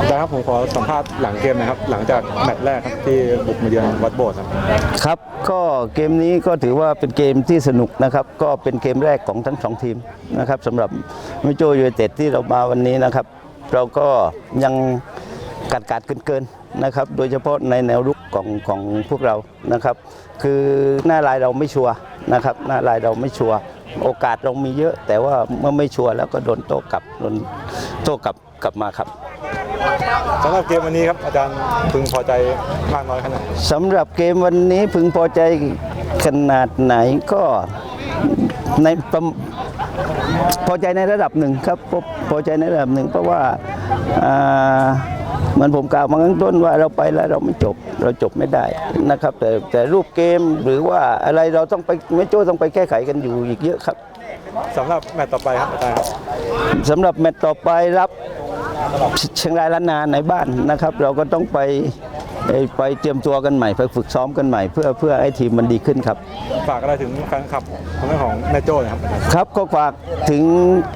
อาจารย์ครับผมขอสัมภาษณ์หลังเกมนะครับ หลังจากแมตช์แรกครับที่บุกมาเยือนวัดโบสถ์ครับครับ ก็เกมนี้ก็ถือว่าเป็นเกมที่สนุกนะครับ ก็เป็นเกมแรกของทั้งสองทีมนะครับสำหรับมิโจยูไนเต็ดที่เรามาวันนี้นะครับ เราก็ยังกัดกัดเกินเกินๆนะครับ โดยเฉพาะในแนวรุกของของพวกเรานะครับ คือหน้าลายเราไม่ชัวร์นะครับ หน้าลายเราไม่ชัวร์ โอกาสเรามีเยอะ แต่ว่าเมื่อไม่ชัวร์แล้วก็โดนโต้กลับโดนโต้กลับกลับมาครับสำหรับเกมวันนี้ครับอาจารย์พึงพอใจมากน้อยขนาดไหนสำหรับเกมวันนี้พึงพอใจขนาดไหนก็ในประมพอใจในระดับหนึ่งครับพอพอใจในระดับหนึ่งเพราะว่าอ่าเห มือนผมกล่าวมาข้างต้นว่าเราไปแล้วเราไม่จบเราจบไม่ได้นะครับ แต่แต่รูปเกมหรือว่าอะไรเราต้องไปไม่โจ้ต้องไปแก้ไขกันอยู่อีกเยอะครับสำหรับแมตช์ต่อไปครับอาจารย์ครับสำหรับแมตช์ต่อไปรับเชียงรายล้านนาในบ้านนะครับ เราก็ต้องไป ไปไปเตรียมตัวกันใหม่ไปฝึกซ้อมกันใหม่ เพื่อเพื่อให้ทีมมันดีขึ้นครับ ฝากอะไรถึงแฟนคลับของของแม่โจ้หนะครับอาจารย์ครับก็ฝากถึง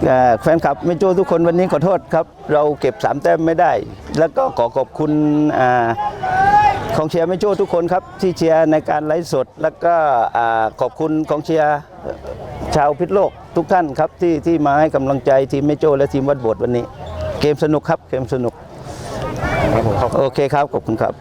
เอ่อแฟนคลับเมโจทุกคนวันนี้ขอโทษครับ เราเก็บ3แต้มไม่ได้ แล้วก็ขอขอบคุณอ่าของเชียร์เมโจทุกคนครับที่เชียร์ในการไลฟ์สด แล้วก็อ่าขอบคุณของเชียร์ชาวพิษโลกทุกท่านครับที่ที่มาให้กำลังใจทีมเมโจและทีมวัดโบดวันนี้ เกมสนุกครับเกมสนุกครับผมขอบคุณโอเคครับขอบคุณครับ